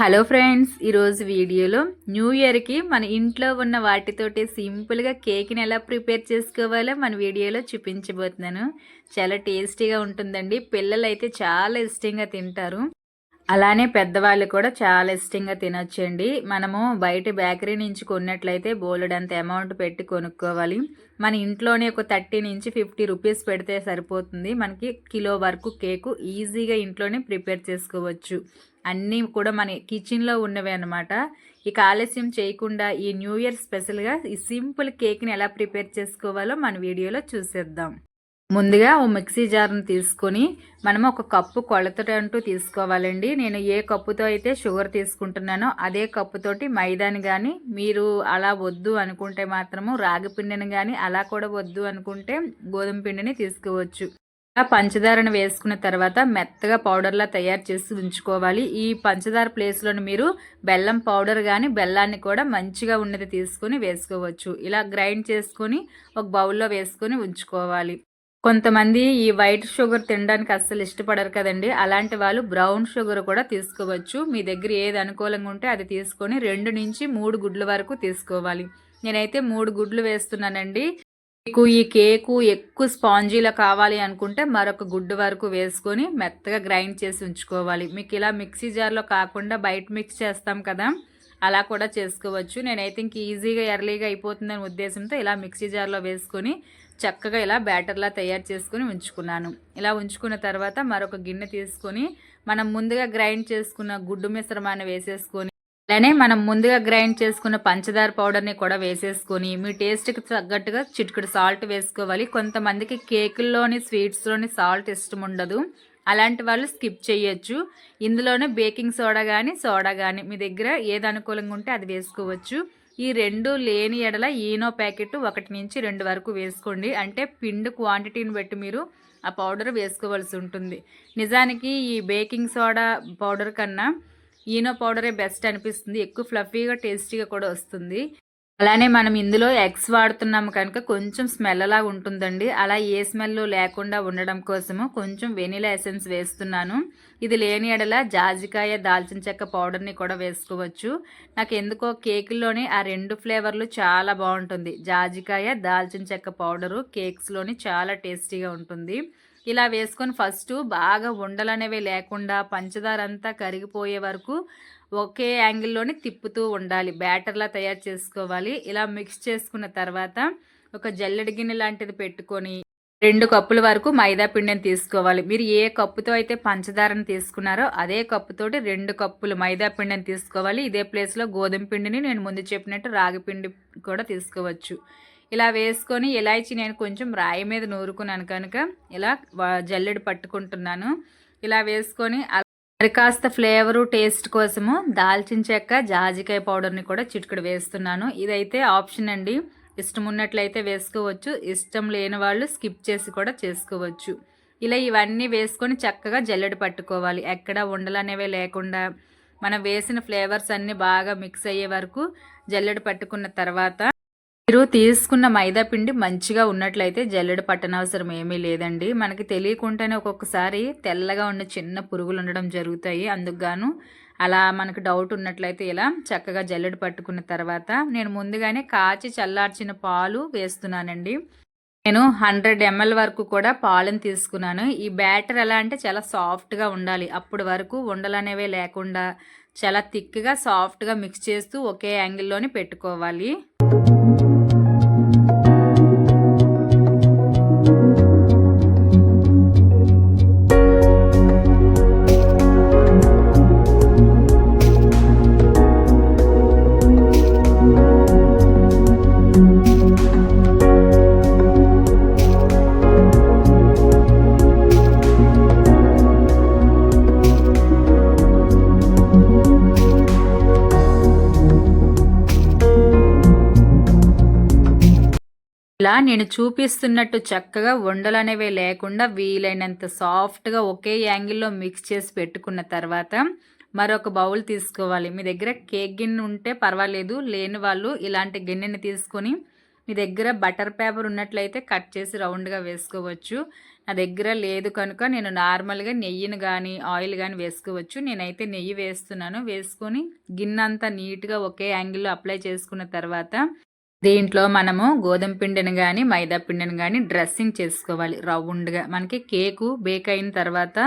Hello friends ఈరోజు వీడియోలో new ఇయర్కి మన ఇంట్లో ఉన్న వాటితోటి సింపుల్గా కేక్ని ఎలా ప్రిపేర్ చేసుకోవాలో మన వీడియోలో చూపించబోతున్నాను. చాలా టేస్టీగా ఉంటుందండి. పిల్లలు అయితే చాలా ఇష్టంగా తింటారు. అలానే పెద్దవాళ్ళు కూడా చాలా ఇష్టంగా తినొచ్చండి. మనము బయట బేకరీ నుంచి కొన్నట్లయితే బోలెడంత అమౌంట్ పెట్టి కొనుక్కోవాలి. మన ఇంట్లోనే ఒక థర్టీ నుంచి ఫిఫ్టీ రూపీస్ పెడితే సరిపోతుంది. మనకి కిలో వరకు కేకు ఈజీగా ఇంట్లోనే ప్రిపేర్ చేసుకోవచ్చు. అన్నీ కూడా మన కిచెన్లో ఉన్నవే అనమాట ఇక ఆలస్యం చేయకుండా ఈ న్యూ ఇయర్ స్పెషల్గా ఈ సింపుల్ కేక్ని ఎలా ప్రిపేర్ చేసుకోవాలో మన వీడియోలో చూసేద్దాం. ముందుగా ఓ మిక్సీ జార్ని తీసుకొని మనం ఒక కప్పు కొలతటంటూ తీసుకోవాలండి. నేను ఏ కప్పుతో అయితే షుగర్ తీసుకుంటున్నానో అదే కప్పుతోటి మైదాని కానీ మీరు అలా వద్దు అనుకుంటే మాత్రము రాగి పిండిని కానీ అలా కూడా వద్దు అనుకుంటే గోధుమ పిండిని తీసుకోవచ్చు. పంచదారను వేసుకున్న తర్వాత మెత్తగా పౌడర్లా తయారు చేసి ఉంచుకోవాలి. ఈ పంచదార ప్లేస్లోని మీరు బెల్లం పౌడర్ కానీ బెల్లాన్ని కూడా మంచిగా ఉన్నది తీసుకొని వేసుకోవచ్చు. ఇలా గ్రైండ్ చేసుకొని ఒక బౌల్లో వేసుకొని ఉంచుకోవాలి. కొంతమంది ఈ వైట్ షుగర్ తినడానికి అస్సలు ఇష్టపడరు కదండి. అలాంటి వాళ్ళు బ్రౌన్ షుగర్ కూడా తీసుకోవచ్చు. మీ దగ్గర ఏది అనుకూలంగా ఉంటే అది తీసుకొని రెండు నుంచి మూడు గుడ్ల వరకు తీసుకోవాలి. నేనైతే మూడు గుడ్లు వేస్తున్నానండి. మీకు ఈ కేకు ఎక్కువ స్పాంజీలో కావాలి అనుకుంటే మరొక గుడ్డు వరకు వేసుకొని మెత్తగా గ్రైండ్ చేసి ఉంచుకోవాలి. మీకు ఇలా మిక్సీ జార్లో కాకుండా బయట మిక్స్ చేస్తాం కదా అలా కూడా చేసుకోవచ్చు. నేనైతే ఇంక ఈజీగా ఎర్లీగా అయిపోతుందని ఉద్దేశంతో ఇలా మిక్సీ జార్లో వేసుకొని చక్కగా ఇలా బ్యాటర్లా తయారు చేసుకుని ఉంచుకున్నాను. ఇలా ఉంచుకున్న తర్వాత మరొక గిన్నె తీసుకొని మనం ముందుగా గ్రైండ్ చేసుకున్న గుడ్డు మిశ్రమాన్ని వేసేసుకొని అలానే మనం ముందుగా గ్రైండ్ చేసుకున్న పంచదార పౌడర్ని కూడా వేసేసుకొని మీ టేస్ట్కి తగ్గట్టుగా చిటికడు సాల్ట్ వేసుకోవాలి. కొంతమందికి కేకుల్లోని స్వీట్స్లోని సాల్ట్ ఇష్టం ఉండదు. అలాంటి వాళ్ళు స్కిప్ చేయొచ్చు. ఇందులోనే బేకింగ్ సోడా కానీ సోడా కానీ మీ దగ్గర ఏది అనుకూలంగా ఉంటే అది వేసుకోవచ్చు. ఈ రెండు లేని ఎడల ఈనో ప్యాకెట్ ఒకటి నుంచి రెండు వరకు వేసుకోండి. అంటే పిండి క్వాంటిటీని బట్టి మీరు ఆ పౌడర్ వేసుకోవాల్సి ఉంటుంది. నిజానికి ఈ బేకింగ్ సోడా పౌడర్ కన్నా ఈనో పౌడరే బెస్ట్ అనిపిస్తుంది. ఎక్కువ ఫ్లఫీగా టేస్టీగా కూడా వస్తుంది. అలానే మనం ఇందులో ఎగ్స్ వాడుతున్నాము కనుక కొంచెం స్మెల్ అలా ఉంటుందండి. అలా ఏ స్మెల్ లేకుండా ఉండడం కోసము కొంచెం వెనిలా ఎసెన్స్ వేస్తున్నాను. ఇది లేని ఎడల జాజికాయ దాల్చిన చెక్క పౌడర్ని కూడా వేసుకోవచ్చు. నాకు ఎందుకో కేకుల్లోని ఆ రెండు ఫ్లేవర్లు చాలా బాగుంటుంది. జాజికాయ దాల్చిన చెక్క పౌడరు కేక్స్లోని చాలా టేస్టీగా ఉంటుంది. ఇలా వేసుకొని ఫస్ట్ బాగా ఉండలనేవి లేకుండా పంచదార అంతా కరిగిపోయే వరకు ఒకే యాంగిల్లోనే తిప్పుతూ ఉండాలి. బ్యాటర్లా తయారు చేసుకోవాలి. ఇలా మిక్స్ చేసుకున్న తర్వాత ఒక జల్లెడి గిన్నె లాంటిది పెట్టుకొని రెండు కప్పుల వరకు మైదా పిండిని తీసుకోవాలి. మీరు ఏ కప్పుతో అయితే పంచదారను తీసుకున్నారో అదే కప్పుతోటి రెండు కప్పులు మైదా పిండిని తీసుకోవాలి. ఇదే ప్లేస్లో గోధుమ పిండిని నేను ముందు చెప్పినట్టు రాగి పిండి కూడా తీసుకోవచ్చు. ఇలా వేసుకొని ఇలాచి నేను కొంచెం రాయి మీద నూరుకున్నాను కనుక. ఇలా జల్లెడు పట్టుకుంటున్నాను. ఇలా వేసుకొని మరి కాస్త ఫ్లేవరు టేస్ట్ కోసము దాల్చిన చెక్క జాజికాయ పౌడర్ని కూడా చిటికడు వేస్తున్నాను. ఇదైతే ఆప్షన్ అండి. ఇష్టం ఉన్నట్లయితే వేసుకోవచ్చు. ఇష్టం లేని వాళ్ళు స్కిప్ చేసి కూడా చేసుకోవచ్చు. ఇలా ఇవన్నీ వేసుకొని చక్కగా జల్లెడ పట్టుకోవాలి. ఎక్కడ ఉండలనేవి లేకుండా మనం వేసిన ఫ్లేవర్స్ అన్నీ బాగా మిక్స్ అయ్యే వరకు జల్లెడ పట్టుకున్న తర్వాత మీరు తీసుకున్న మైదా పిండి మంచిగా ఉన్నట్లయితే జల్లెడ పట్టనవసరం ఏమీ లేదండి. మనకి తెలియకుండానే ఒక్కొక్కసారి తెల్లగా ఉన్న చిన్న పురుగులు ఉండడం జరుగుతాయి. అందుకు అలా మనకు డౌట్ ఉన్నట్లయితే ఇలా చక్కగా జల్లెడ పట్టుకున్న తర్వాత నేను ముందుగానే కాచి చల్లార్చిన పాలు వేస్తున్నానండి. నేను హండ్రెడ్ ఎంఎల్ వరకు కూడా పాలను తీసుకున్నాను. ఈ బ్యాటర్ ఎలా అంటే చాలా సాఫ్ట్గా ఉండాలి. అప్పుడు వరకు ఉండలనేవే లేకుండా చాలా థిక్గా సాఫ్ట్గా మిక్స్ చేస్తూ ఒకే యాంగిల్లోని పెట్టుకోవాలి. ఇలా నేను చూపిస్తున్నట్టు చక్కగా వండలనేవే లేకుండా వీలైనంత సాఫ్ట్గా ఒకే యాంగిల్లో మిక్స్ చేసి పెట్టుకున్న తర్వాత మరొక బౌల్ తీసుకోవాలి. మీ దగ్గర కేక్ గిన్నె ఉంటే పర్వాలేదు. లేని వాళ్ళు ఇలాంటి గిన్నెని తీసుకొని మీ దగ్గర బటర్ పేపర్ ఉన్నట్లయితే కట్ చేసి రౌండ్గా వేసుకోవచ్చు. నా దగ్గర లేదు కనుక నేను నార్మల్గా నెయ్యిని కానీ ఆయిల్ కానీ వేసుకోవచ్చు. నేనైతే నెయ్యి వేస్తున్నాను. వేసుకొని గిన్నె నీట్గా ఒకే యాంగిల్లో అప్లై చేసుకున్న తర్వాత దీంట్లో మనము గోధుమ పిండిని కానీ మైదా పిండిని కానీ డ్రెస్సింగ్ చేసుకోవాలి. రౌండ్గా. మనకి కేకు బేక్ అయిన తర్వాత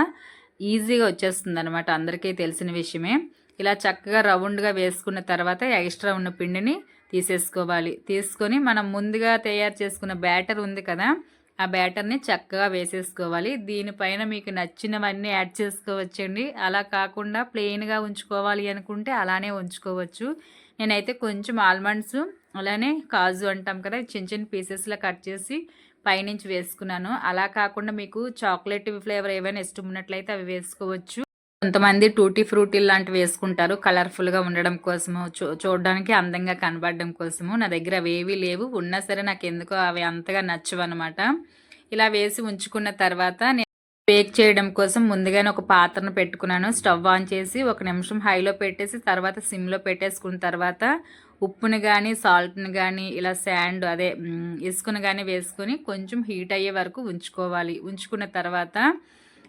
ఈజీగా వచ్చేస్తుంది అనమాట అందరికీ తెలిసిన విషయమే. ఇలా చక్కగా రౌండ్గా వేసుకున్న తర్వాత ఎక్స్ట్రా ఉన్న పిండిని తీసేసుకోవాలి. తీసుకొని మనం ముందుగా తయారు చేసుకున్న బ్యాటర్ ఉంది కదా ఆ బ్యాటర్ని చక్కగా వేసేసుకోవాలి. దీనిపైన మీకు నచ్చినవన్నీ యాడ్ చేసుకోవచ్చండి. అలా కాకుండా ప్లెయిన్గా ఉంచుకోవాలి అనుకుంటే అలానే ఉంచుకోవచ్చు. నేనైతే కొంచెం ఆల్మండ్స్ అలానే కాజు అంటాం కదా చిన్న చిన్న పీసెస్లో కట్ చేసి పైనుంచి వేసుకున్నాను. అలా కాకుండా మీకు చాక్లెట్ ఫ్లేవర్ ఏవైనా ఇష్టం ఉన్నట్లయితే అవి వేసుకోవచ్చు. కొంతమంది టూటీ ఫ్రూటీ లాంటివి వేసుకుంటారు కలర్ఫుల్గా ఉండడం కోసము చూ చూడడానికి అందంగా కనబడడం కోసము. నా దగ్గర అవి ఏవీ లేవు. ఉన్నా సరే నాకు ఎందుకో అవి అంతగా నచ్చవు అనమాట ఇలా వేసి ఉంచుకున్న తర్వాత నేను బేక్ చేయడం కోసం ముందుగానే ఒక పాత్రను పెట్టుకున్నాను. స్టవ్ ఆన్ చేసి ఒక నిమిషం హైలో పెట్టేసి తర్వాత సిమ్లో పెట్టేసుకున్న తర్వాత ఉప్పుని కానీ సాల్ట్ని కానీ ఇలా శాండ్ అదే ఇసుకుని కానీ వేసుకొని కొంచెం హీట్ అయ్యే వరకు ఉంచుకోవాలి. ఉంచుకున్న తర్వాత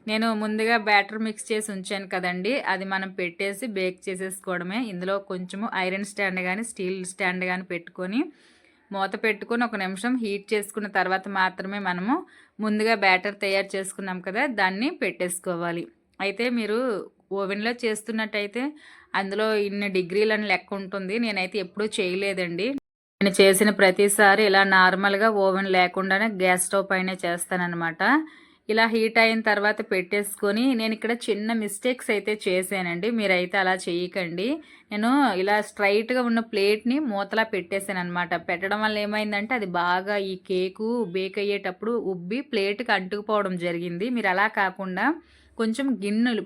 నేను ముందుగా బ్యాటర్ మిక్స్ చేసి ఉంచాను కదండి. అది మనం పెట్టేసి బేక్ చేసేసుకోవడమే. ఇందులో కొంచెము ఐరన్ స్టాండ్ కానీ స్టీల్ స్టాండ్ కానీ పెట్టుకొని మూత పెట్టుకొని ఒక నిమిషం హీట్ చేసుకున్న తర్వాత మాత్రమే మనము ముందుగా బ్యాటర్ తయారు చేసుకున్నాం కదా దాన్ని పెట్టేసుకోవాలి. అయితే మీరు ఓవెన్లో చేస్తున్నట్టయితే అందులో ఇన్ని డిగ్రీలని లెక్క ఉంటుంది. నేనైతే ఎప్పుడూ చేయలేదండి. నేను చేసిన ప్రతిసారి ఇలా నార్మల్గా ఓవెన్ లేకుండానే గ్యాస్ స్టవ్ పైన చేస్తానన్నమాట. ఇలా హీట్ అయిన తర్వాత పెట్టేసుకొని నేను ఇక్కడ చిన్న మిస్టేక్స్ అయితే చేశానండి. మీరైతే అలా చేయకండి. నేను ఇలా స్ట్రైట్గా ఉన్న ప్లేట్ని మూతలా పెట్టేశాను అనమాట పెట్టడం వల్ల ఏమైందంటే అది బాగా ఈ కేకు బేక్ అయ్యేటప్పుడు ఉబ్బి ప్లేట్కి అంటుకుపోవడం జరిగింది. మీరు అలా కాకుండా కొంచెం గిన్నెలు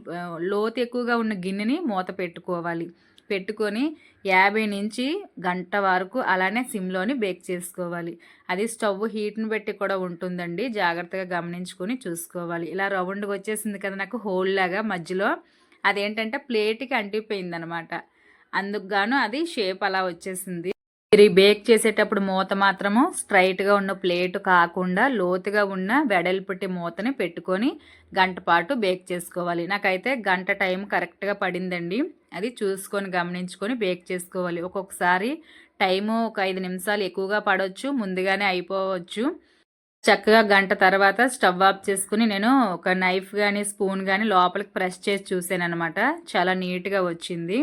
లోతు ఎక్కువగా ఉన్న గిన్నెని మూత పెట్టుకోవాలి. పెట్టుకొని యాభై నుంచి గంట వరకు అలానే సిమ్లోని బేక్ చేసుకోవాలి. అది స్టవ్ హీట్ని పెట్టి కూడా ఉంటుందండి. జాగ్రత్తగా గమనించుకొని చూసుకోవాలి. ఇలా రౌండ్గా వచ్చేసింది కదా నాకు హోల్ లాగా మధ్యలో. అదేంటంటే ప్లేట్కి అంటిపోయింది అనమాట అందుకు గాను అది షేప్ అలా వచ్చేసింది. మీరు బేక్ చేసేటప్పుడు మూత మాత్రము స్ట్రైట్గా ఉన్న ప్లేట్ కాకుండా లోతుగా ఉన్న వెడల్పుటి మూతని పెట్టుకొని గంట పాటు బేక్ చేసుకోవాలి. నాకైతే గంట టైం కరెక్ట్గా పడిందండి. అది చూసుకొని గమనించుకొని బేక్ చేసుకోవాలి. ఒక్కొక్కసారి టైము ఒక ఐదు నిమిషాలు ఎక్కువగా పడవచ్చు ముందుగానే అయిపోవచ్చు. చక్కగా గంట తర్వాత స్టవ్ ఆఫ్ చేసుకుని నేను ఒక నైఫ్ కానీ స్పూన్ కానీ లోపలికి ప్రెస్ చేసి చూసాను అనమాట చాలా నీట్గా వచ్చింది.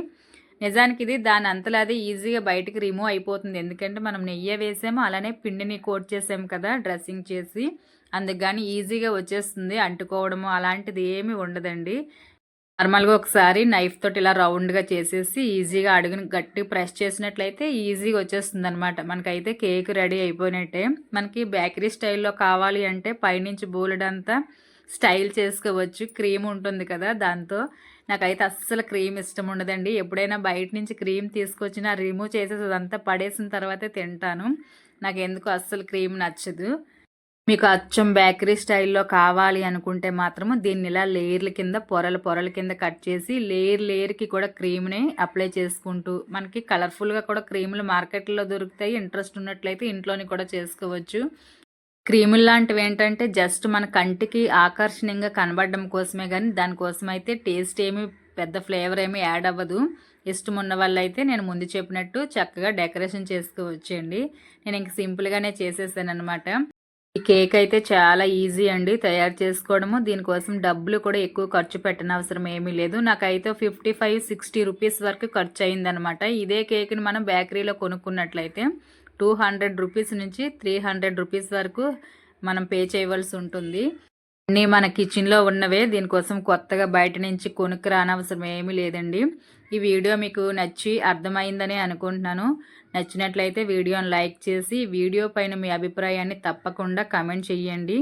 నిజానికి ఇది దాని అంతలా అది ఈజీగా బయటకు రిమూవ్ అయిపోతుంది. ఎందుకంటే మనం నెయ్యి వేసాము అలానే పిండిని కోట్ చేసాము కదా డ్రెస్సింగ్ చేసి. అందుకు కానీ ఈజీగా వచ్చేస్తుంది అంటుకోవడము అలాంటిది ఏమీ ఉండదండి. నార్మల్గా ఒకసారి నైఫ్ తోటి ఇలా రౌండ్గా చేసేసి ఈజీగా అడుగుని గట్టి ప్రెస్ చేసినట్లయితే ఈజీగా వచ్చేస్తుంది అనమాట మనకైతే కేక్ రెడీ అయిపోయినట్టే. మనకి బేకరీ స్టైల్లో కావాలి అంటే పైనుంచి బోలెడంతా స్టైల్ చేసుకోవచ్చు. క్రీమ్ ఉంటుంది కదా దాంతో. నాకైతే అస్సలు క్రీమ్ ఇష్టం ఉండదండి. ఎప్పుడైనా బయట నుంచి క్రీమ్ తీసుకొచ్చినా రిమూవ్ చేసేసి అదంతా పడేసిన తర్వాతే తింటాను. నాకు ఎందుకు అస్సలు క్రీమ్ నచ్చదు. మీకు అచ్చం బేకరీ స్టైల్లో కావాలి అనుకుంటే మాత్రము దీన్ని ఇలా లేయర్ల కింద పొరల పొరల కింద కట్ చేసి లేయర్ లేయర్కి కూడా క్రీమ్ని అప్లై చేసుకుంటూ మనకి కలర్ఫుల్గా కూడా క్రీములు మార్కెట్లో దొరుకుతాయి. ఇంట్రెస్ట్ ఉన్నట్లయితే ఇంట్లోని కూడా చేసుకోవచ్చు. క్రీములు లాంటివి ఏంటంటే జస్ట్ మన కంటికి ఆకర్షణీయంగా కనబడడం కోసమే కానీ దానికోసం అయితే టేస్ట్ ఏమి పెద్ద ఫ్లేవర్ ఏమి యాడ్ అవ్వదు. ఇష్టం ఉన్న వాళ్ళైతే నేను ముందు చెప్పినట్టు చక్కగా డెకరేషన్ చేసుకోవచ్చండి. నేను ఇంక సింపుల్గానే చేసేసాను అనమాట ఈ కేక్ అయితే చాలా ఈజీ అండి తయారు చేసుకోవడము. దీనికోసం డబ్బులు కూడా ఎక్కువ ఖర్చు పెట్టనవసరం ఏమీ లేదు. నాకైతే ఫిఫ్టీ ఫైవ్ సిక్స్టీ రూపీస్ వరకు ఖర్చు అయిందనమాట ఇదే కేక్ని మనం బేకరీలో కొనుక్కున్నట్లయితే. టూ హండ్రెడ్ రూపీస్ నుంచి త్రీ హండ్రెడ్ రూపీస్ వరకు మనం పే చేయవలసి ఉంటుంది. అన్నీ మన కిచెన్లో ఉన్నవే దీనికోసం కొత్తగా బయట నుంచి కొనుక్కు రానవసరం ఏమీ లేదండి. ఈ వీడియో మీకు నచ్చి అర్థమైందని అనుకుంటున్నాను. నచ్చినట్లయితే వీడియోని లైక్ చేసి వీడియో పైన మీ అభిప్రాయాన్ని తప్పకుండా కమెంట్ చేయండి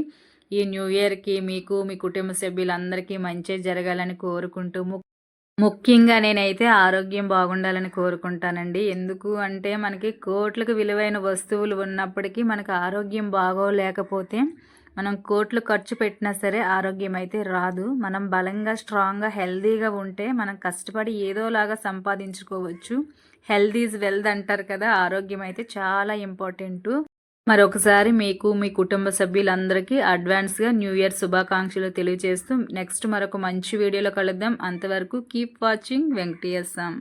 ఈ న్యూ ఇయర్కి మీకు మీ కుటుంబ సభ్యులందరికీ మంచి జరగాలని కోరుకుంటూ ముఖ్యంగా నేనైతే ఆరోగ్యం బాగుండాలని కోరుకుంటానండి. ఎందుకు అంటే మనకి కోట్లకు విలువైన వస్తువులు ఉన్నప్పటికీ మనకు ఆరోగ్యం బాగోలేకపోతే మనం కోట్లు ఖర్చు పెట్టినా సరే ఆరోగ్యం అయితే రాదు. మనం బలంగా స్ట్రాంగ్గా హెల్దీగా ఉంటే మనం కష్టపడి ఏదోలాగా సంపాదించుకోవచ్చు. హెల్దీ ఈజ్ వెల్త్ అంటారు కదా ఆరోగ్యం అయితే చాలా ఇంపార్టెంటు. మరొకసారి మీకు మీ కుటుంబ సభ్యులందరికీ అడ్వాన్స్గా న్యూ ఇయర్ శుభాకాంక్షలు తెలియజేస్తూ నెక్స్ట్ మరొక మంచి వీడియోలో కలుద్దాం. అంతవరకు కీప్ వాచింగ్ వెంకటేశం.